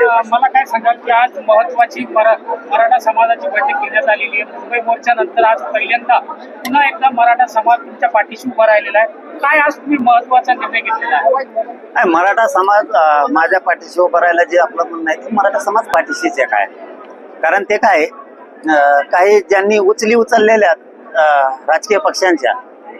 मला काय सांगाल की आज महत्वाची मराठा समाजाची बैठक घेण्यात आलेली आहे. मुंबई मोर्चानंतर आज पहिल्यांदा पुन्हा एकदा मराठा समाज तुमच्या पाठीशी उभा राहिलेला आहे. काय आज तुम्ही महत्त्वाचा निर्णय घेतलेला आहे? मराठा समाज माझ्या पाठीशी उभं राहायला जे आपलं म्हणणं आहे ते मराठा समाज पाठीशीच आहे काय? कारण ते काय काही ज्यांनी उचली उचललेल्या अं, राजकीय पक्षांच्या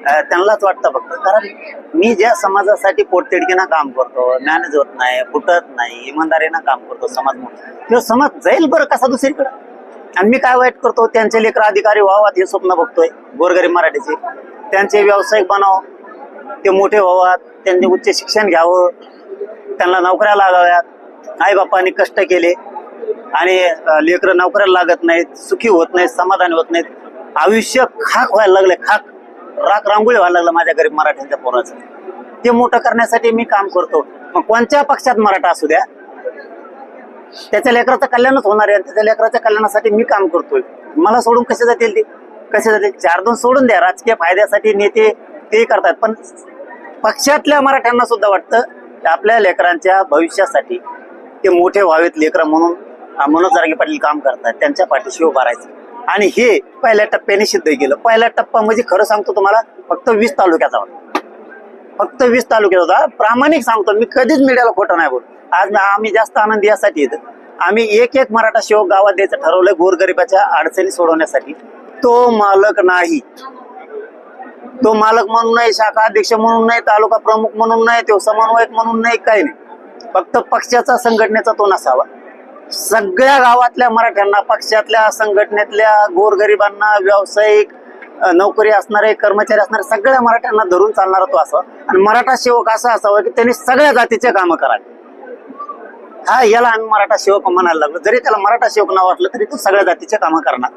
त्यांनाच वाटतं फक्त. कारण मी ज्या समाजासाठी पोटतिडकीनं काम करतो मॅनेज होत नाही फुटत नाही इमानदारीनं काम करतो समाज म्हणून तो समाज जाईल बरं कसा दुसरीकडं? आणि मी काय वाईट करतो? त्यांचे लेकर अधिकारी व्हावात हे स्वप्न बघतोय गोरगरीब मराठीचे. त्यांचे व्यावसायिक बनाव ते मोठे व्हावात त्यांनी उच्च शिक्षण घ्यावं त्यांना नोकऱ्या लागाव्यात. आई कष्ट केले आणि लेकरं नोकऱ्याला लागत नाहीत सुखी होत नाहीत समाधानी होत नाहीत. आयुष्य खाक व्हायला लागले खाक. राख रांगोळी व्हायला लागलं माझ्या गरीब मराठ्यांच्या पोराचं. ते मोठं करण्यासाठी मी काम करतो. मग कोणत्या पक्षात मराठा असू द्या? त्याच्या लेकराचं कल्याणच होणार आहे आणि त्याच्या लेकराच्या कल्याणासाठी मी काम करतोय. मला सोडून कसे जातील ते? कसे जातील? चार दोन सोडून द्या. राजकीय फायद्यासाठी नेते ते करतात. पण पक्षातल्या मराठ्यांना सुद्धा वाटतं की आपल्या लेकरांच्या भविष्यासाठी ते मोठे व्हावेत लेकरं म्हणून. मनोज जारगे पाटील काम करतात. त्यांच्या पाठीशी उभारायचं आणि हे पहिल्या टप्प्याने सिद्ध केलं. पहिला टप्पा म्हणजे खरं सांगतो तुम्हाला फक्त वीस तालुक्याचा होता. फक्त वीस तालुक्यात होता. प्रामाणिक सांगतो मी कधीच मीडियाला खोटं नाही बोल आज आम्ही जास्त आनंद यासाठी येतो. आम्ही एक एक मराठा शेवक गावात द्यायचं ठरवलंय गोरगरिबाच्या अडचणी सोडवण्यासाठी. तो मालक नाही. तो मालक म्हणून नाही शाखा अध्यक्ष म्हणून नाही तालुका प्रमुख म्हणून नाही तो समन्वयक म्हणून नाही काही नाही. फक्त पक्षाचा संघटनेचा तो नसावा. सगळ्या गावातल्या मराठ्यांना पक्षातल्या संघटनेतल्या गोरगरिबांना व्यावसायिक नोकरी असणारे कर्मचारी असणारे सगळ्या मराठ्यांना धरून चालणारा तो असं. आणि मराठा सेवक असा असावा की त्यांनी सगळ्या जातीचे कामं करावे. हा याला आम्ही मराठा सेवक म्हणायला लागलो. जरी त्याला मराठा सेवक नाव वाटलं तरी तो सगळ्या जातीचे कामं करणार.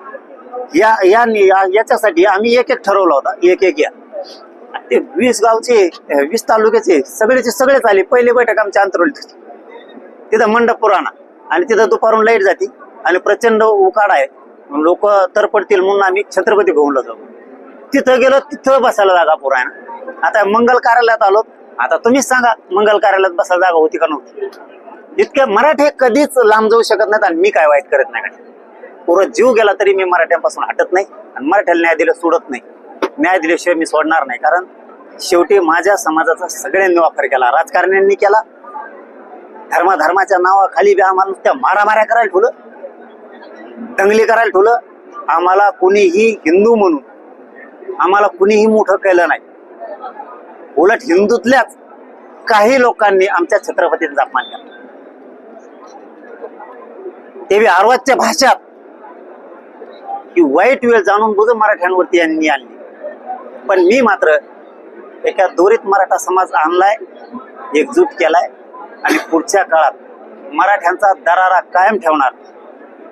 या या या- याच्यासाठी आम्ही एक एक ठरवला होता. एक एक या. ते वीस गावचे वीस तालुक्याचे सगळेचे सगळेच आले. पहिली बैठक आमच्या अंतरोलीत तिथं मंडप पुराणा. आणि तिथं दुपारून लाइट जाती आणि प्रचंड उकाड आहे. लोक तर पडतील म्हणून आम्ही छत्रपती भवनला जाऊ. तिथं गेलो तिथं बसायला जागा पुरा आहे ना. आता मंगल कार्यालयात आलो. आता तुम्हीच सांगा मंगल कार्यालयात बसायला जागा होती का नव्हती? इतके मराठे कधीच लांब जाऊ शकत नाहीत आणि मी काय वाईट करत नाही. पुरं जीव गेला तरी मी मराठ्यांपासून हटत नाही आणि मराठ्याला न्याय दिलं सोडत नाही. न्याय दिल्याशिवाय मी सोडणार नाही. कारण शेवटी माझ्या समाजाचा सगळ्यांनी वापर केला राजकारण्यांनी केला धर्माधर्माच्या नावाखाली बी आम्हाला नुसत्या मारामाऱ्या करायला ठेवलं. दंगली करायला ठेवलं. आम्हाला कुणीही हिंदू म्हणून आम्हाला कुणीही मोठं केलं नाही. उलट हिंदूतल्याच काही लोकांनी आमच्या छत्रपतींचा अपमान केला. ते बी आरवाच्या भाषात. ही वाईट वेळ जाणून बुजून मराठ्यांवरती यांनी आणली. पण मी मात्र एका दोरीत मराठा समाज आणलाय एकजूट केलाय. आणि पुढच्या काळात मराठ्यांचा दरारा कायम ठेवणार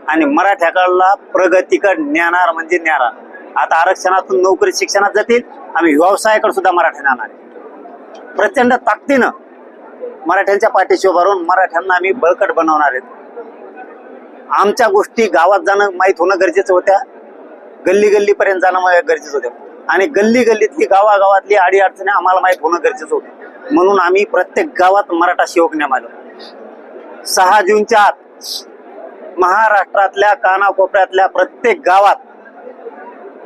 आणि मराठ्याकडला प्रगतीकड नेणार म्हणजे नेणार आता आरक्षणातून नोकरी शिक्षणात जातील आम्ही व्यवसायाकडे सुद्धा मराठ्याने आणणार प्रचंड ताकदीनं मराठ्यांच्या पाठीशी उभारून मराठ्यांना आम्ही बळकट बनवणार आहेत. आमच्या गोष्टी गावात जाणं माहीत होणं गरजेचं होत्या. गल्ली गल्लीपर्यंत जाणं गरजेचं होतं. आणि गल्ली गल्लीतली गावागावातली अडी अडचणी आम्हाला माहीत होणं गरजेचं होतं. म्हणून आम्ही प्रत्येक गावात मराठा सेवक नेमालो सहा जूनच्या आत महाराष्ट्रातल्या कानाकोपऱ्यातल्या प्रत्येक गावात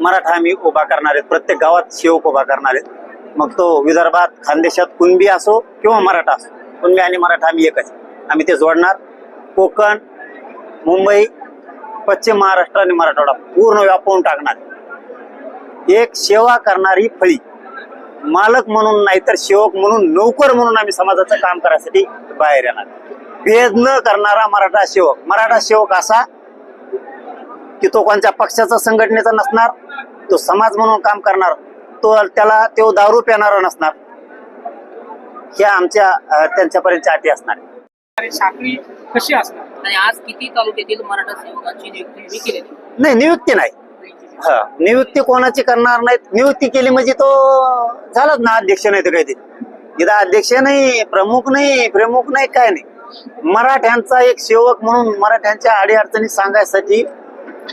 मराठा आम्ही उभा करणार आहेत. प्रत्येक गावात सेवक उभा करणार आहेत. मग तो विदर्भात खानदेशात कुणबी असो किंवा मराठा असो कुणबी आणि मराठा आम्ही एकच आम्ही ते जोडणार. कोकण मुंबई पश्चिम महाराष्ट्र आणि मराठवाडा पूर्ण व्यापवून टाकणार. एक सेवा करणारी फळी. मालक म्हणून नाही तर सेवक म्हणून नोकर म्हणून आम्ही समाजाचं काम करायसाठी बाहेर येणार. भेद न करणारा मराठा सेवक. मराठा सेवक असा की तो कोणत्या पक्षाचा संघटनेचा नसणार तो समाज म्हणून काम करणार तो त्याला तो दारू पिणारा नसणार. ह्या आमच्या अं, त्यांच्यापर्यंतच्या अटी असणार. साखळी कशी असणार? आणि आज किती तालुक्यातील मराठा सेवकांची नियुक्ती नाही नियुक्ती नाही. नियुक्ती कोणाची करणार नाहीत? नियुक्ती केली म्हणजे तो झालाच ना अध्यक्ष नाही तर काही ते इथं अध्यक्ष नाही प्रमुख नाही प्रमुख नाही काय नाही. मराठ्यांचा एक सेवक म्हणून मराठ्यांच्या अडीअडचणी सांगायसाठी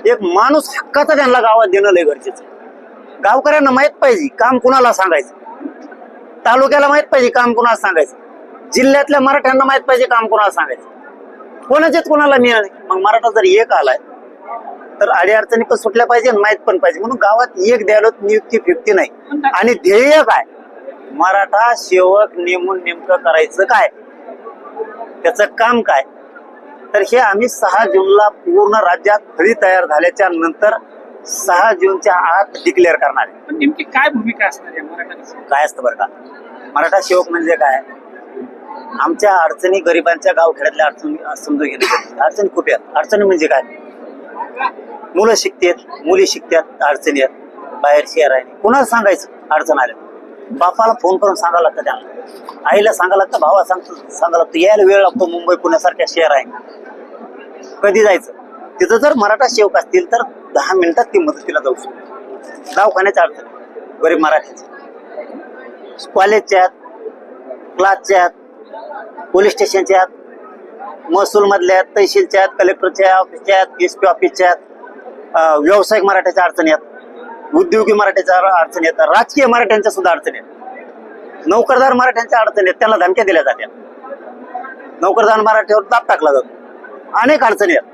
एक माणूस हक्काचा त्यांना गावात देणं लय गरजेचं गावकऱ्यांना माहीत पाहिजे काम कुणाला सांगायचं? तालुक्याला माहीत पाहिजे काम कुणाला सांगायचं? जिल्ह्यातल्या मराठ्यांना माहीत पाहिजे काम कुणाला सांगायचं? कोणाचेच कोणाला मिळाले मग मराठा जर एक आलाय तर अडी अडचणी पण सुटल्या पाहिजे माहीत पण पाहिजे. म्हणून गावात एक द्यायला नियुक्ती फिफ्टी नाही. आणि ध्येय काय? मराठा सेवक नेमून नेमकं करायचं काय? त्याचं काम काय? तर हे आम्ही सहा जूनला पूर्ण राज्यात फळी तयार झाल्याच्यानंतर सहा जूनच्या आत डिक्लेअर करणार आहे. नेमकी काय भूमिका असणार आहे मराठा काय असतं बरं का? मराठा सेवक म्हणजे काय? आमच्या अडचणी गरिबांच्या गावखेड्यातल्या अडचणी समजून घेणं. अडचणी खूप आहेत? अडचणी म्हणजे काय? मुलं शिकतात मुली शिकतात अडचणी आहेत. बाहेर शहर आहे. कुणाला सांगायचं? अडचण आल्या. बापाला फोन करून सांगावं लागतं त्यांना. आईला सांगावं लागतं भावा सांगतो सांगावं लागतं यायला वेळ लागतो मुंबई पुण्यासारख्या शहर आहे. कधी जायचं? तिथं जर मराठा सेवक असतील तर दहा मिनिटात ती मदतीला जाऊ शकतो दवाखान्याच्या अडचण. गरीब मराठीचे कॉलेजच्या आहेत क्लासच्या आहेत पोलीस स्टेशनच्या आहेत महसूलमधल्या आहेत तहसीलच्या आहेत कलेक्टरच्या ऑफिसच्या आहेत एस पी ऑफिसच्या आहेत. व्यावसायिक मराठ्याच्या अडचणी आहेत. उद्योगी मराठ्याच्या अडचणी आहेत. राजकीय मराठ्यांच्या सुद्धा अडचणी आहेत. नोकरदार मराठ्यांच्या अडचणी आहेत. त्यांना धमक्या दिल्या जातात नोकरदार मराठ्यावर दाब टाकला जातो. अनेक अडचणी आहेत.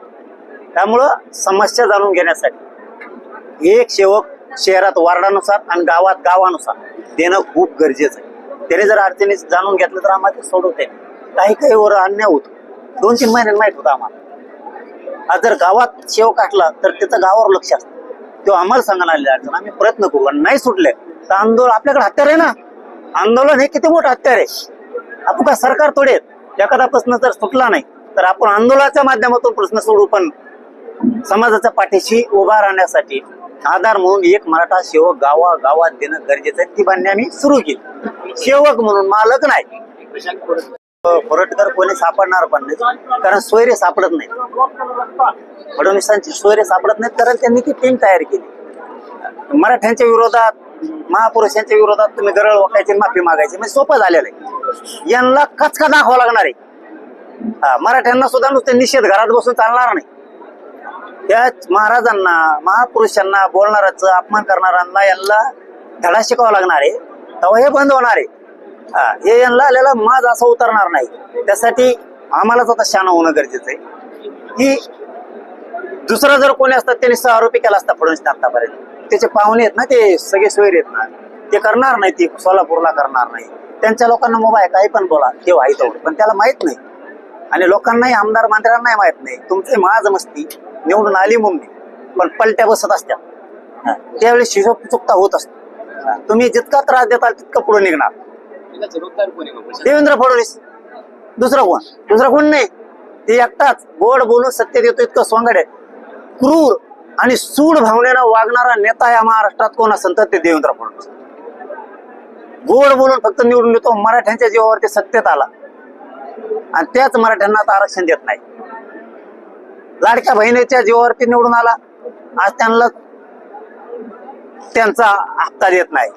त्यामुळं समस्या जाणून घेण्यासाठी एक सेवक शहरात वार्डानुसार आणि गावात गावानुसार देणं खूप गरजेचं आहे. त्याने जर अडचणी जाणून घेतलं तर आम्हाला ते सोडवते काही काही वर अन्याय होतो. दोन तीन महिन्यांनी माहीत होतं आम्हाला. आज जर गावात सेवक असला तर त्याचं गावावर लक्ष असतं. तो आम्हाला सांगायला आलेला अडचण आम्ही प्रयत्न करू आणि नाही सुटले तर आंदोलन आपल्याकडे हत्यार आहे ना. आंदोलन हे किती मोठं हत्यार आहे. आपण का सरकार थोडे एखादा प्रश्न जर सुटला नाही तर आपण आंदोलनाच्या माध्यमातून प्रश्न सोडू पण समाजाच्या पाठीशी उभा राहण्यासाठी आधार म्हणून एक मराठा सेवक गावा गावात देणं गरजेचं आहे. ती बांधणी आम्ही सुरू केली. सेवक म्हणून मालक नाही. फरटकर कोणी सापडणार पण नाही कारण सोयरे सापडत नाही फडणवीसांची सोयरे सापडत नाहीत कारण त्यांनी ती टीम तयार केली. मराठ्यांच्या विरोधात महापुरुषांच्या विरोधात तुम्ही गरळ वाकायची माफी मागायची म्हणजे सोपं झालेलं आहे. यांना कचका दाखवा लागणार आहे. मराठ्यांना सुद्धा नुसते निषेध घरात बसून चालणार नाही. त्याच महाराजांना महापुरुषांना बोलणाराचं अपमान करणाऱ्यांना यांना धडा शिकावा लागणार आहे. तेव्हा हे बंद होणार आहे. हा, हे यांना आलेला माज असा उतरणार नाही. त्यासाठी आम्हालाच आता शान होणं गरजेचं आहे. की दुसरा जर कोणी असतात त्यांनी सह आरोपी केला असता फडणवीस आतापर्यंत. त्याचे पाहुणे आहेत ना ते सगळे सोयरे आहेत ना. ते करणार नाही ते सोलापूरला करणार नाही. त्यांच्या लोकांना मोबाईल काही पण बोला ते व्हायचं तेवढं पण त्याला माहीत नाही. आणि लोकांनाही आमदार मंत्र्यांनाही माहीत नाही. तुमची माज मस्ती निवडून आली म्हणून. पण पलट्या बसत असत्या त्यावेळेस शिशोप चुकता होत असतो. तुम्ही जितका त्रास देताल तितका पुढे निघणार. देवेंद्र फडणवीस. दुसरा कोण? दुसरा कोण नाही? ते एकटाच. गोड बोलून सत्य देतो इतकं सोंगड. आहे क्रूर आणि सूड भावनेनं वागणारा नेता या महाराष्ट्रात कोण असं तर ते देवेंद्र फडणवीस. गोड बोलून फक्त निवडून येतो मराठ्यांच्या जीवावरती सत्तेत आला. आणि त्याच मराठ्यांना आता आरक्षण देत नाही. लाडक्या बहिणीच्या जीवावरती निवडून आला. आज त्यांना त्यांचा हप्ता देत नाही.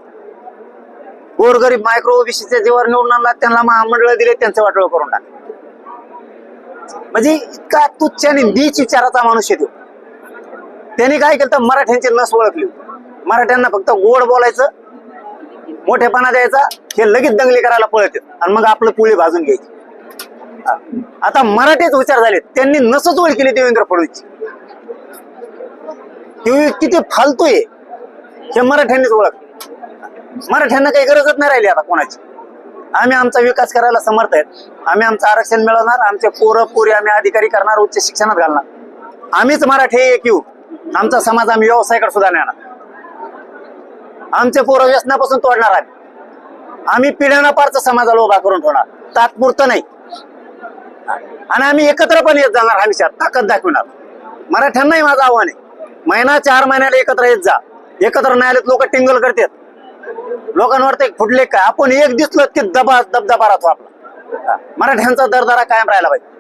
गोरगरीब मायक्रो ओबीसीच्या जेव्हा निवडून आणला त्यांना महामंडळ दिले त्यांचं वाटोळ करून टाक म्हणजे इतका तुच्छ आणि नीच विचाराचा माणूस येतो त्यांनी काय केलं तर मराठ्यांची नस ओळखली मराठ्यांना फक्त गोड बोलायचं मोठेपणा द्यायचा हे लगेच दंगली करायला पळत आणि मग आपलं पुळी भाजून घ्यायची. आता मराठीच विचार झाले त्यांनी नसच ओळख केली देवेंद्र फडणवीसची. किती फालतोय हे मराठ्यांनीच ओळख मराठ्यांना काही गरजच नाही राहिली आता कोणाची. आम्ही आमचा विकास करायला समर्थ आहेत. आम्ही आमचं आरक्षण मिळवणार आमचे पोरं पोरी आम्ही अधिकारी करणार उच्च शिक्षणात घालणार. आम्हीच मराठी एक येऊ. आमचा समाज आम्ही व्यवसायाकडे सुद्धा नेणार. आमचे पोरं व्यसनापासून तोडणार आम्ही. आम्ही पिढ्याना पारचा समाजाला उभा करून ठेवणार. तात्पुरतं नाही. आणि आम्ही एकत्र पण येत जाणार हमेशा ताकद दाखवणार. मराठ्यांनाही माझं आव्हान आहे. महिना चार महिन्याला एकत्र येत जा. एकत्र न्यायालयात लोक टिंगल करतात. लोकांवर ते फुटले काय आपण एक दिसलो की दबा दबदबा राहतो आपला मराठ्यांचा दरदरा कायम राहिला पाहिजे.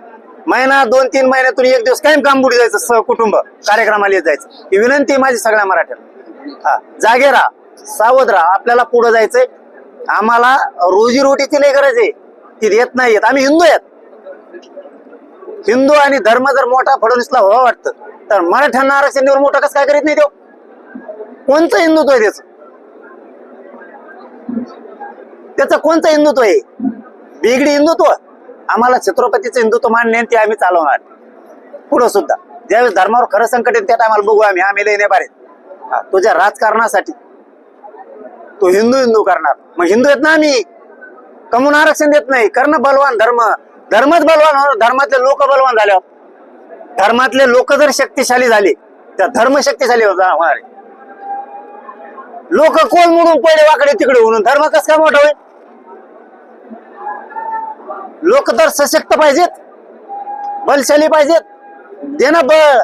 महिना दोन तीन महिन्यातून एक दिवस कायम कामबुडी जायचं सहकुटुंब कार्यक्रमाला येत जायचं. ही विनंती माझी सगळ्या मराठ्यांना. हा जागे राहा सावध राहा. आपल्याला पुढे जायचंय. आम्हाला रोजी नाही गरज आहे. ती देत नाही येत. आम्ही हिंदू आहेत. हिंदू आणि धर्म जर मोठा फडणवीसला हवा वाटतं तर मराठ्यांना आरक्षण देऊन मोठा कसं काय करीत नाही तो? कोणतं हिंदुत्व आहे त्याचं? त्याचं कोणतं हिंदुत्व आहे? बिगडी हिंदुत्व? आम्हाला छत्रपतीचं हिंदुत्व मान्य ते आम्ही चालवणार. पुढं सुद्धा. ज्यावेळेस धर्मावर खरं संकट येईल त्या टायमाला बघू आम्ही. आम्ही लय नाही तुझ्या राजकारणासाठी तो हिंदू हिंदू करणार. मग हिंदू येत ना आम्ही. कमून आरक्षण देत नाही. करणं बलवान धर्म. धर्मच बलवान होणार. धर्मातले लोक बलवान झाल्यावर. धर्मातले लोक जर शक्तिशाली झाले तर धर्म शक्तिशाली होता होणार. लोक कोण म्हणून पहिले वाकडे तिकडे म्हणून धर्म कस काय मोठा होईल? लोक तर सशक्त पाहिजेत. बलशाली पाहिजेत. देणं बळ.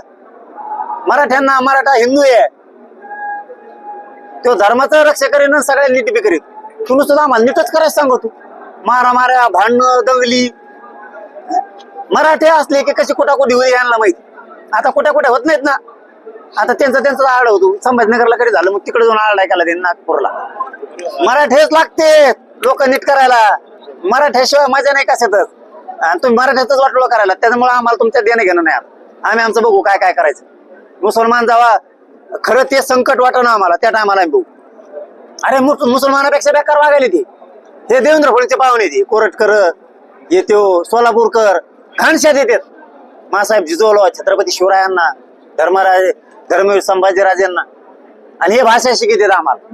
मराठ्यांना मराठा हिंदू आहे. तो धर्माचं रक्षा करेन सगळ्या नीट करीत तुम्ही सुद्धा आम्हाला नीटच करायला सांगतो तू मारा माऱ्या भांडणं दंगली. मराठे असले की कशी कुठाकुठी होईल यांना माहीत. आता कुठे कुठे होत नाहीत ना. आता त्यांचं त्यांचं आड होतो संभाजीनगरला कडे झालं मग तिकडे जाऊन आड ऐकायला देईन नागपूरला. मराठेच लागते लोक नीट करायला. मराठ्याशिवाय मजा नाही कशातच. आणि तुम्ही मराठ्यातच वाटलो करायला. त्याच्यामुळे आम्हाला तुमच्या देणं घेणं नाही आम्ही आमचं बघू काय काय करायचं. मुसलमान जावा. खरं ते संकट वाटणं आम्हाला. त्या टायमाला आम्ही बघू. अरे मुसलमानापेक्षा बेकार वागायला ती. हे देवेंद्र फडणवीसचे पाहुणे ती. कोरटकर येतो सोलापूरकर. घाणशात येतात. मासाहेब जिजोलो छत्रपती शिवरायांना. धर्मराज धर्मवीर संभाजीराजेंना. आणि हे भाषा शिकित आम्हाला.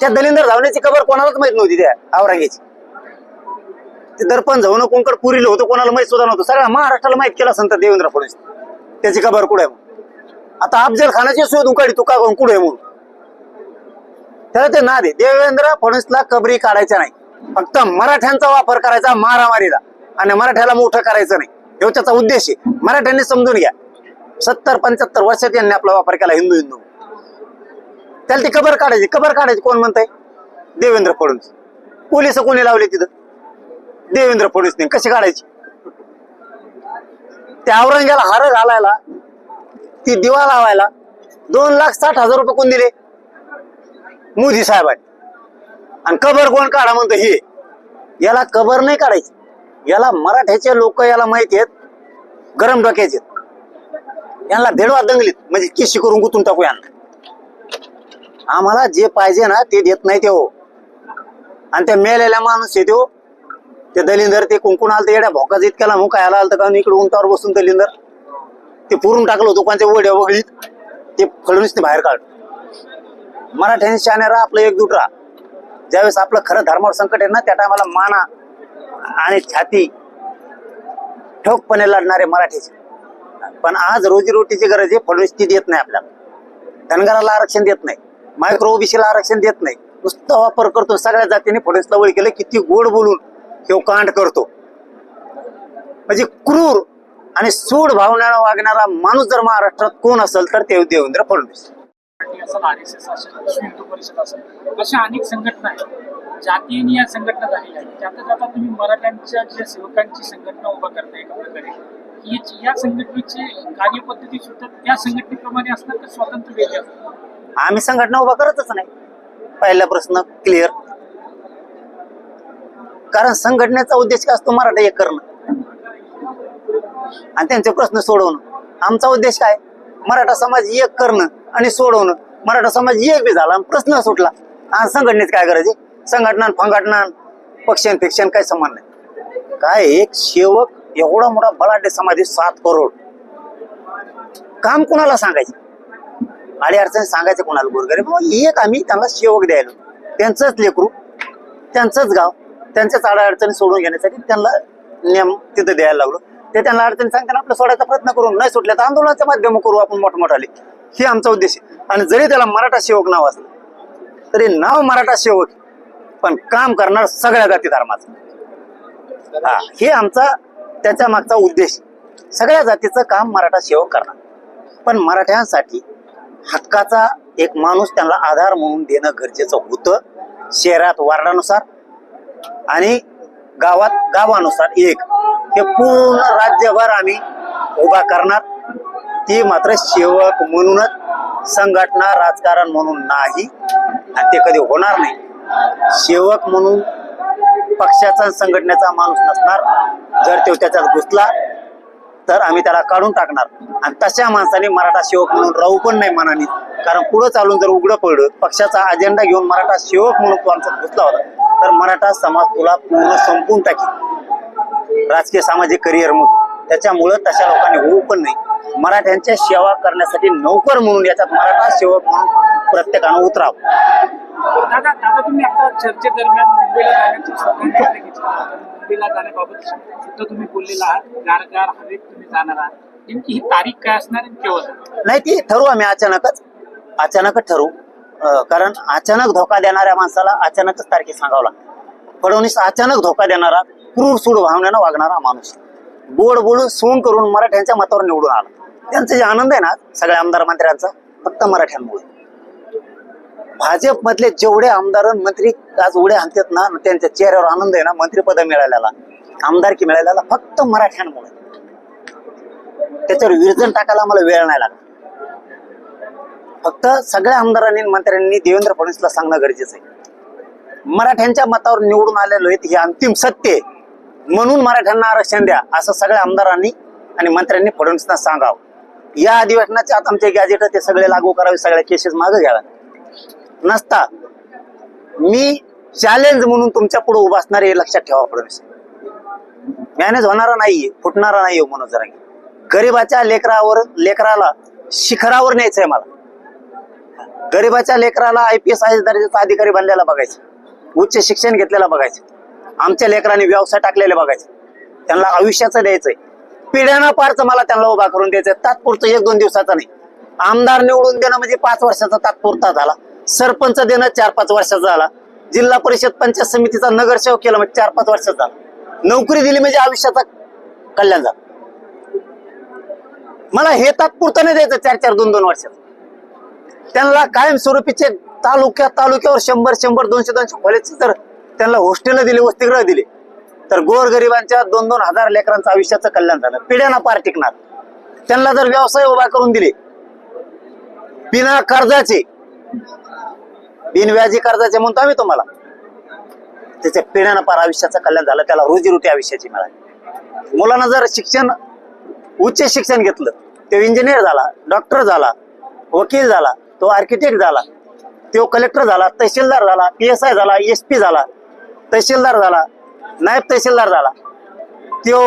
त्या दलिंदर धावण्याची खबर कोणालाच माहीत नव्हती त्या औरंगेची ते दर्पण जाऊन कोणकड पुरीलं होतं कोणाला माहीत सुद्धा नव्हतं. सगळ्या महाराष्ट्राला माहीत केला संत देवेंद्र फडणवीस. त्याची खबर कुठे आता अफजल खानाची शोध उकाडी तुका कुठे आहे म्हणून. त्याला ते ना दे देवेंद्र फडणवीसला कबरी काढायच्या नाही. फक्त मराठ्यांचा वापर करायचा मारामारीला. आणि मराठ्याला मोठं करायचं नाही. त्याचा उद्देश आहे. मराठ्यांनी समजून घ्या. सत्तर पंच्याहत्तर वर्षात यांनी आपला वापर केला हिंदू हिंदू. त्याला ती कबर काढायची. कबर काढायची कोण म्हणताय? देवेंद्र फडणवीस. पोलीस कोणी लावले तिथं? देवेंद्र फडणवीसने. कशी काढायची? त्या औरंग्याला हार घालायला ती दिवा लावायला दोन लाख साठ हजार रुपये कोण दिले? मोदी साहेबांनी. आणि कबर कोण काढा म्हणतो हे. याला कबर नाही काढायची. याला मराठ्याचे लोक याला माहिती आहेत. गरम डोक्याचे यांना भेडवा दंगलीत म्हणजे केशी करून गुतून टाकू यांना. आम्हाला जे पाहिजे ना ते देत नाही ते हो. आणि त्या मेलेल्या माणूस येतो ते. दलिंदर ते कुंकून आलं येड्या भोकाच इतक्याला मुका यायला आलं का इकडे उंटावर बसून दलिंदर. ते पुरून टाकलं दुकानच्या वड्या वगळीत. ते फडणवीसने बाहेर काढ मराठ्यांनी शाने आपलं एकजूट राहा. ज्यावेळेस आपलं खरं धर्मावर संकट आहे ना त्या टायमाला माना आणि छाती ठोकपणे लढणारे मराठीचे. पण आज रोजीरोटीची गरज आहे फडणवीस ती देत नाही आपल्याला. धनगराला आरक्षण देत नाही. मायक्रो ओबीसीला आरक्षण देत नाही. नुसता वापर करतो सगळ्या जातीने फडणवीसला वळ केलं किती गोड बोलून हे कांड करतो. म्हणजे क्रूर आणि सूड भावनेनं वागणारा माणूस जर महाराष्ट्रात कोण असेल तर ते देवेंद्र फडणवीस. असेल हिंदू परिषद असेल अशा अनेक संघटना आहेत. जातीयनी या संघटना झालेल्या आहेत त्यातच आता तुम्ही मराठ्यांच्या ज्या सेवकांची संघटना उभा करताय एका प्रकारे ही- या संघटनेची कार्यपद्धती सुद्धा त्या संघटनेप्रमाणे असणार तर स्वतंत्र वेगळी असणार आम्ही संघटना उभा करतच नाही. पहिला प्रश्न क्लिअर कारण संघटनेचा उद्देश काय असतो? मराठा एक करणं. आणि त्यांचे प्रश्न सोडवणं. आमचा उद्देश काय? मराठा समाज एक करणं आणि सोडवणं. मराठा समाज एक बी झाला प्रश्न सुटला. आणि संघटनेत काय करायचे? संघटना फंघटना पक्षान फिक्षण समान नाही. काय एक सेवक एवढा मोठा बलाढ्य समाज सात करोड. काम कुणाला सांगायचे? अडी अडचणी सांगायचं कुणाला? गोरगरीब? मग एक आम्ही त्यांना सेवक द्यायला. त्यांचंच लेकरू त्यांचंच गाव त्यांच्याच आडा अडचणी सोडून घेण्यासाठी त्यांना नियम तिथं द्यायला लागलो. ते त्यांना अडचणी सांगताना आपलं सोडायचा प्रयत्न करून नाही सुटल्या तर आंदोलनाच्या माध्यम करू आपण मोठमोठाले. हे आमचा उद्देश आहे. आणि जरी त्याला मराठा सेवक नाव असलं तरी नाव मराठा सेवक आहे, पण काम करणार सगळ्या जाती धर्माचं. हा हे आमचा त्याच्या मागचा उद्देश. सगळ्या जातीचं काम मराठा सेवक करणार. पण मराठ्यांसाठी हक्काचा एक माणूस त्यांना आधार म्हणून देणं गरजेचं होतं शहरात वार्डानुसार आणि गावात गावानुसार एक. हे पूर्ण राज्यभर आम्ही उभा करणार. ती मात्र सेवक म्हणूनच संघटना राजकारण म्हणून नाही. आणि ते कधी होणार नाही. सेवक म्हणून पक्षाचा संघटनेचा माणूस नसणार. जर तो त्याच्यात घुसला तर आम्ही त्याला काढून टाकणार. आणि तशा माणसाने मराठा सेवक म्हणून राहू पण नाही मनाने. कारण पुढे चालून जर उघडं पडलं पक्षाचा अजेंडा घेऊन मराठा सेवक म्हणून तो आमचा घुसला होता तर मराठा समाज तुला पूर्ण संपून टाकी राजकीय सामाजिक करिअर म्हणून त्याच्यामुळं तशा लोकांनी होऊ पण नाही. मराठ्यांच्या सेवा करण्यासाठी नोकर म्हणून याच्यात मराठा सेवक म्हणून प्रत्येकानं उतरावं. दादा दादा तुम्ही आता चर्चेदरम्यान मुंबईला जाण्याची सुद्धा निर्णय घेतला? मुंबईला जाण्याबाबत सुद्धा तुम्ही बोललेला आहात. गार गार हवेत तुम्ही जाणार आहात. नेमकी ही तारीख काय असणार आणि केव्हा जाणार? नाही ती ठरवू आम्ही अचानकच. अचानकच ठरवू. कारण अचानक धोका देणाऱ्या माणसाला अचानकच तारखे सांगावं लागतं. फडणवीस अचानक धोका देणारा क्रूर सूड भावनेनं वागणारा माणूस. गोड बोलून सून करून मराठ्यांच्या मतावर निवडून आला. त्यांचा जे आनंद आहे ना सगळ्या आमदार मंत्र्यांचा फक्त मराठ्यांमुळे. भाजप मधले जेवढे आमदार मंत्री आज उड्या आणतात ना त्यांच्या चेहऱ्यावर आनंद आहे ना मंत्रिपद मिळालेला. आमदारकी मिळालेला फक्त मराठ्यांमुळे. त्याच्यावर विरजन टाकायला मला वेळ नाही लागला फक्त सगळ्या आमदारांनी आणि मंत्र्यांनी देवेंद्र फडणवीसला सांगणं गरजेचं आहे. मराठ्यांच्या मतावर निवडून आलेलो आहेत हे अंतिम सत्य आहे. म्हणून मराठ्यांना आरक्षण द्या असं सगळ्या आमदारांनी आणि मंत्र्यांनी फडणवीसना सांगावं. या अधिवेशनाचे आता आमचे गॅजेट ते सगळे लागू करावे सगळ्या केसेस मागे घ्याव्या नसता. मी चॅलेंज म्हणून तुमच्यापुढे उभा असणार हे लक्षात ठेवा फडणवीस मॅनेज होणारा नाहीये फुटणारा नाहीये हो मनोज जरांगे गरीबाच्या लेकरावर लेकराला शिखरावर न्यायचंय मला. गरीबाच्या लेकराला आय पी एस आय दर्जाचा अधिकारी बनलेला बघायचं. उच्च शिक्षण घेतलेला बघायचं. आमच्या लेकरांनी व्यवसाय टाकलेले बघायचे. त्यांना आयुष्याचं द्यायचंय पिढ्यानं पारचं मला त्यांना उभा करून द्यायचंय तात्पुरतं एक दोन दिवसाचा नाही. आमदार निवडून देणं म्हणजे पाच वर्षाचा तात्पुरता झाला. सरपंच देणं चार पाच वर्षाचा झाला. जिल्हा परिषद पंचायत समितीचा नगरसेवक केला म्हणजे चार पाच वर्षाचा झाला. नोकरी दिली म्हणजे आयुष्याचा कल्याण झालं. मला हे तात्पुरतं नाही द्यायचं चार चार दोन दोन वर्षात. त्यांना कायमस्वरूपीचे तालुक्या तालुक्यावर शंभर शंभर दोनशे दोनशे कॉलेज जर त्यांना हॉस्टेल दिले वसतिगृह दिले तर गोरगरिबांच्या दोन दोन हजार लेकरांचं आयुष्याचं कल्याण झालं. पिढ्याना पार टिकणार. त्यांना जर व्यवसाय उभा करून दिले बिना कर्जाचे बिनव्याजी कर्जाचे म्हणतो आम्ही तुम्हाला. त्याच्या पिढ्यानं पार आयुष्याचं कल्याण झालं त्याला रोजीरोटी आयुष्याची मिळाली. मुलांना जर शिक्षण उच्च शिक्षण घेतलं तो इंजिनियर झाला डॉक्टर झाला वकील झाला तो आर्किटेक्ट झाला तो कलेक्टर झाला तहसीलदार झाला पी एस आय झाला एस पी झाला तहसीलदार झाला नायब तहसीलदार झाला तो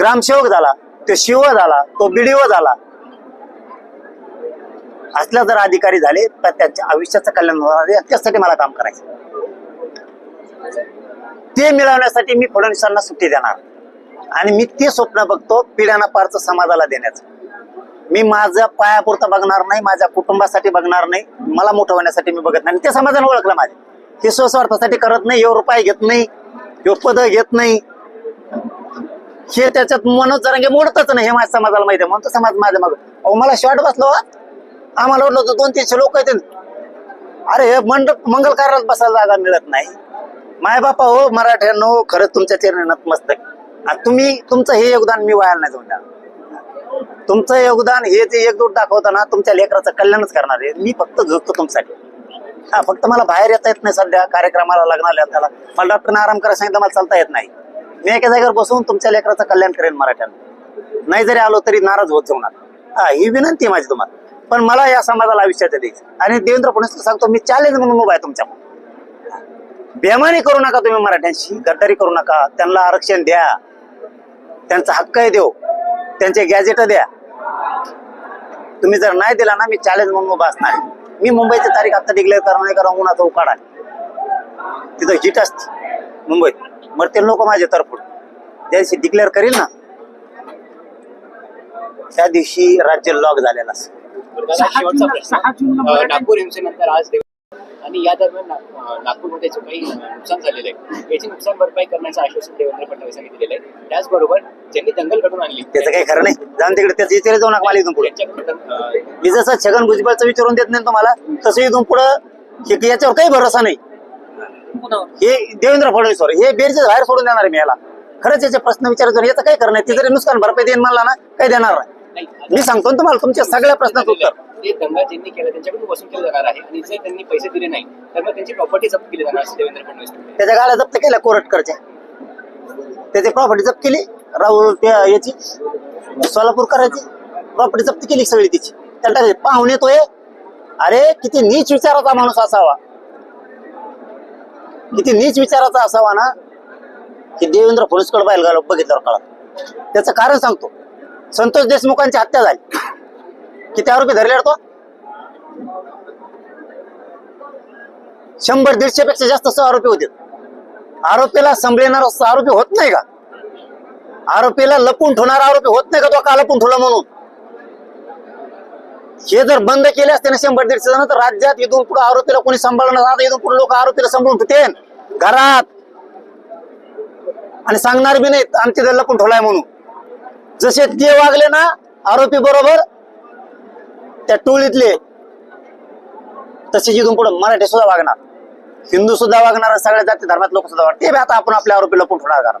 ग्रामसेवक झाला तो शिव झाला तो बीडीओ झाला असल्या जर अधिकारी झाले तर त्यांच्या आयुष्याचं कल्याण होणार आहे. त्यासाठी मला काम करायचं. ते मिळवण्यासाठी मी फडणवीसांना सुट्टी देणार. आणि मी ते स्वप्न बघतो पिढ्याना पारचं समाजाला देण्याचं. मी माझ्या पायापुरतं बघणार नाही माझ्या कुटुंबासाठी बघणार नाही. मला मोठं होण्यासाठी मी बघत नाही. ते समाजाने ओळखलं माझे. ते स्वस्वार्थासाठी करत नाही एवढं रुपये घेत नाही एवढं पद घेत नाही. हे त्याच्यात मनच जरांगे मोडतच नाही हे माझ्या समाजाला माहिती आहे. म्हणतो समाज माझ्या मग. अहो मला शॉर्ट बसलो हो. आम्हाला वाटलं होतं दोन तीनशे लोक येतील अरे हे मंडप मंगल कार्यात बसायला जागा मिळत नाही. माय बापा हो मराठ्यांनो खरंच तुमच्या चरणी मस्त आणि तुम्ही तुमचं हे योगदान मी व्हायला नाही तुमच्या तुमचं योगदान हे जे एकजूट दाखवताना तुमच्या लेकराचं कल्याणच करणार आहे. मी फक्त झोपतो तुमच्यासाठी. हा फक्त मला बाहेर येता येत नाही सध्या कार्यक्रमाला लग्नाला त्याला मला डॉक्टरने आराम करायला सांगितलं मला चालता येत नाही. मी एका जागेवर बसून तुमच्या लेकराचं कल्याण करेन मराठ्यांना. नाही जरी आलो तरी नाराज होत जाऊ हा ही विनंती आहे माझी तुम्हाला. पण मला या समाजाला आयुष्यात द्यायचं आणि देवेंद्र फडणवीस सांगतो मी चॅलेंज म्हणून उभा आहे तुमच्या बेमानी करू नका तुम्ही मराठ्यांशी गद्दारी करू नका. त्यांना आरक्षण द्या. त्यांचा हक्क आहे देऊ त्यांचे गॅजेट द्या. तुम्ही जर नाही दिला ना मी चॅलेंज म्हणून उभा असणार मी मुंबईची तारीख आता डिक्लेअर करणार नाही कारण उन्हाचा उकाड आहे. तिथं हिट असते. मुंबईत मरतील ते लोक माझे तरफड त्या दिवशी डिक्लेअर करील ना त्या दिवशी राज्य लॉक झालेलं असं शेवटचा प्रश्न. नागपूर हिंसेनंतर आज देव आणि या दरम्यान नागपूरमध्ये जो काही नुकसान झालेलं आहे. याची नुकसान भरपाई करण्याचं आश्वासन देवेंद्र फडणवीस यांनी दिलेलं आहे. त्याचबरोबर ज्यांनी दंगल घडून आणली त्याचं काही खरं नाही. जाऊन तिकडे त्याचं विचार जाऊ नका मला इथून पुढे. मी जसं छगन भुजबळचं विचारून देत नाही तुम्हाला तसं इथून पुढं हे- याच्यावर काही भरोसा नाही. हे देवेंद्र फडणवीसवर हे बेरचे बाहेर सोडून देणार आहे मी याला. खरंच याचे प्रश्न विचारायचं याचं काही खरं नाही. ते जरी नुकसान भरपाई देईन म्हणला ना काही देणार नाही. नाही मी सांगतो ना तुम्हाला तुमच्या सगळ्या प्रश्नाचं उत्तर. ते दंगा ज्यांनी केला त्यांच्याकडून वसूल केलं जाणार आहे आणि जर त्यांनी पैसे दिले नाही तर मग त्यांची प्रॉपर्टी जप्त केली जाणार असं देवेंद्र फडणवीस. त्याच्या गाड्या जप्त केल्या कोरटकरच्या त्याची प्रॉपर्टी जप्त केली राहुल त्या याची सोलापूर करायची. प्रॉपर्टी जप्त केली सगळी तिची. त्याला टाकली. पाहुणे तो अरे किती नीच विचाराचा माणूस असावा. किती नीच विचाराचा असावा ना की देवेंद्र फडणवीसकडे बाहेर घाल बघितल्यावर कळत त्याचं कारण सांगतो. संतोष देशमुखांची हत्या झाली. किती आरोपी धरले तो? शंभर दीडशे पेक्षा जास्त सह आरोपी होते. आरोपीला संभलेणार आरोपी होत नाही का? आरोपीला लपून ठेवणारा आरोपी होत नाही का तो का लपून ठेवला म्हणून? हे जर बंद केले असते ना शंभर दीडशे जण तर राज्यात इथून पुढे आरोपीला कोणी सांभाळणार आता इथून पुढे लोक आरोपीला सांभाळून ठेवते घरात. आणि सांगणार बी नाहीत आमचे जर लपून ठेवलाय म्हणून. जसे ते वागले ना आरोपी बरोबर त्या टोळीतले तसे जिथून पुढे मराठी सुद्धा वागणार. हिंदू सुद्धा वागणार सगळ्या जाती धर्मात लोक सुद्धा वागणार. ते आता आपण आपल्या आरोपी लपून ठेवणार कारण.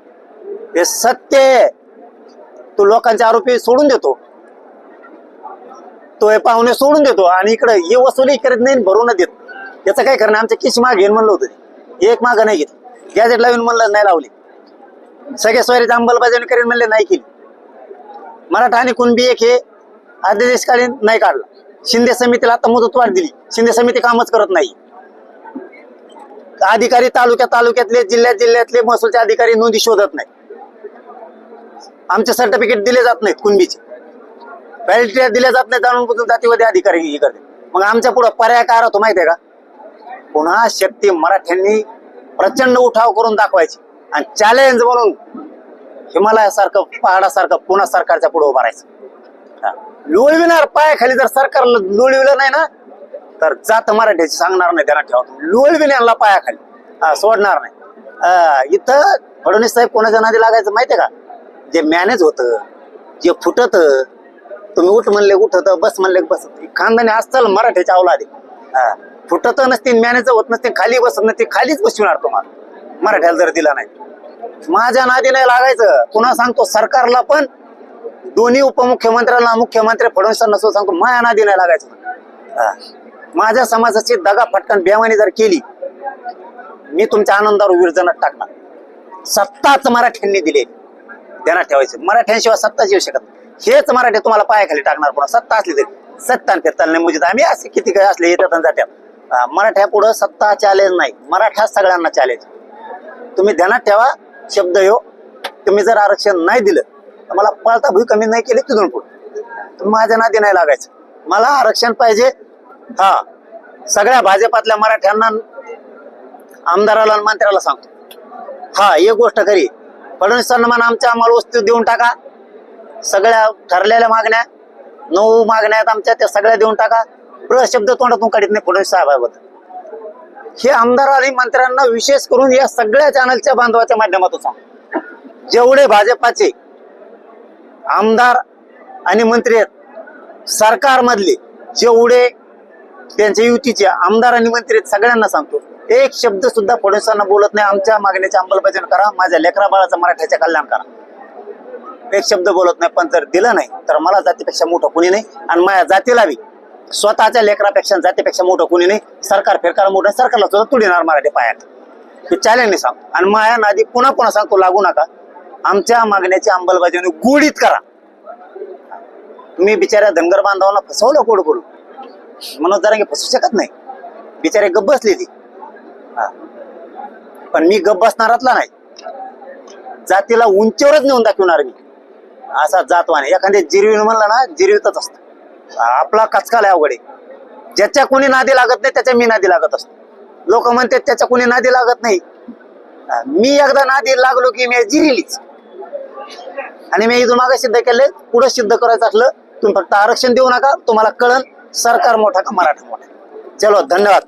हे सत्य तो तू लोकांचे आरोपी सोडून देतो. तो हे पाहुणे सोडून देतो आणि इकडे हे वसुली करत नाही भरून देत. याचं काय करणं आमच्या किश माग घेऊन म्हणलं होतं एक माग नाही घेतली. गॅजेट लावून म्हणलं नाही लावली. सगळ्या स्वारीची अंमलबजावणी करीन म्हणले नाही केली. मराठा आणि कुणबी एक हे आदेशकालीन नाही काढला. शिंदे समितीला आता मुदतवाढ दिली. शिंदे समिती कामच करत नाही. अधिकारी तालुक्या तालुक्यातले जिल्ह्यात जिल्ह्यातले महसूलचे अधिकारी नोंदी शोधत नाही आमचे सर्टिफिकेट दिले जात नाहीत कुणबीचे व्हॅलिडिटी दिल्या जात नाही जाणून बुजून जातीवादी अधिकारी हे करते मग आमच्या पुढे पर्याय काय राहतो माहितीये का? पुन्हा शक्ती मराठ्यांनी प्रचंड उठाव करून दाखवायची. आणि चॅलेंज म्हणून हिमालयासारखं पहाडासारखं पुन्हा सरकारच्या पुढे उभा राहायचं. हा. लोळविणार पायाखाली जर सरकारला लोळविलं नाही ना तर जात मराठ्याची सांगणार नाही त्यांना ठेवा. लोळविण्याला पायाखाली. हा, सोडणार नाही. हा, इथं फडणवीस साहेब कोणाच्या नादी लागायचं माहितीये का? जे मॅनेज होत जे फुटत तुम्ही उठ म्हणले उठत बस म्हणले बस. खानदानी असताल मराठ्याच्या अवलादी. हा. फुटत नसतील मॅनेज होत नसतील खाली बसत नसतील खालीच बसविणार तुम्हाला. मराठ्याला जर दिला नाही. माझ्या नादी नाही लागायचं. पुन्हा सांगतो सरकारला पण दोन्ही उपमुख्यमंत्र्यांना मुख्यमंत्री फडणवीसांना सुद्धा सांगतो माझ्या नादी नाही लागायचं. माझ्या समाजाची दगा फटकन बेमानी जर केली मी तुमच्या आनंदावर विरजनात टाकणार. सत्ताच मराठ्यांनी दिले. ध्यानात ठेवायचं. मराठ्यांशिवाय सत्ताच येऊ शकत हेच मराठी तुम्हाला पायाखाली टाकणार. पुन्हा सत्ता असली तरी. सत्ता आणि फिरताल नाही म्हणजे आम्ही असे किती काय असले येतात आणि जात्यात. मराठ्या पुढं सत्ता चॅलेंज नाही. मराठा सगळ्यांना चॅलेंज तुम्ही ध्यानात ठेवा. शब्द हो तुम्ही जर आरक्षण नाही दिलं तर मला पळताभू कमी नाही केली तिथून पुढे. माझ्या नादी नाही लागायचं. मला आरक्षण पाहिजे. हा सगळ्या भाजपातल्या मराठ्यांना आमदाराला आणि मंत्र्याला सांगतो. हा एक गोष्ट खरी. फडणवीस सन्मान आमच्या आम्हाला वस्तू देऊन टाका. सगळ्या ठरलेल्या मागण्या नऊ मागण्या आहेत आमच्या त्या सगळ्या देऊन टाका. प्र शब्द तोंडातून काढत नाही फडणवीस साहेबाबद्दल हे आमदार आणि मंत्र्यांना विशेष करून या सगळ्या चॅनलच्या बांधवाच्या माध्यमातून सांग जेवढे भाजपाचे आमदार आणि मंत्री आहेत सरकारमधले जेवढे त्यांच्या युतीचे आमदार आणि मंत्री आहेत सगळ्यांना सांगतो. एक शब्द सुद्धा फडणवीसांना बोलत नाही. आमच्या मागण्याचे अंमलबजावणी करा माझ्या लेकरा बाळाचं मराठ्याचे कल्याण करा. एक शब्द बोलत नाही पण जर दिलं नाही तर मला जातीपेक्षा मोठं कुणी नाही आणि माझ्या जातीला बी स्वतःच्या लेकरापेक्षा जातीपेक्षा मोठं कुणी नाही. सरकार फेरकार मोठं सरकारला सुद्धा तुडीणार मराठी पायात. हे चॅलेंज सांग. आणि माया नादी पुन्हा पुन्हा सांगतो लागू नका. आमच्या मागण्याची अंमलबजावणी गुळीत करा. तुम्ही बिचाऱ्या धनगर बांधवांना फसवलं कोड बोलू मनोज जरांगे फसू शकत नाही. बिचारे गप्प बसली ती. हा. पण मी गप्प बसणारातला नाही. जातीला उंचीवरच नेऊन दाखवणार मी. असा जातवाने एखाद्या जिरवीन म्हणलं ना जिरवीतच असतं. आपला कचकाला अवघड आहे. ज्याच्या कोणी नादी लागत नाही त्याच्या मी नादी लागत असतो. लोक म्हणतात त्याच्या कोणी नादी लागत नाही. मी एकदा नादी लागलो की मी जिरिलीच. आणि मी इथून मागे सिद्ध केले पुढे सिद्ध करायचं असलं तुम्ही फक्त आरक्षण देऊ नका तुम्हाला कळण सरकार मोठा का मराठा मोठा? चलो धन्यवाद.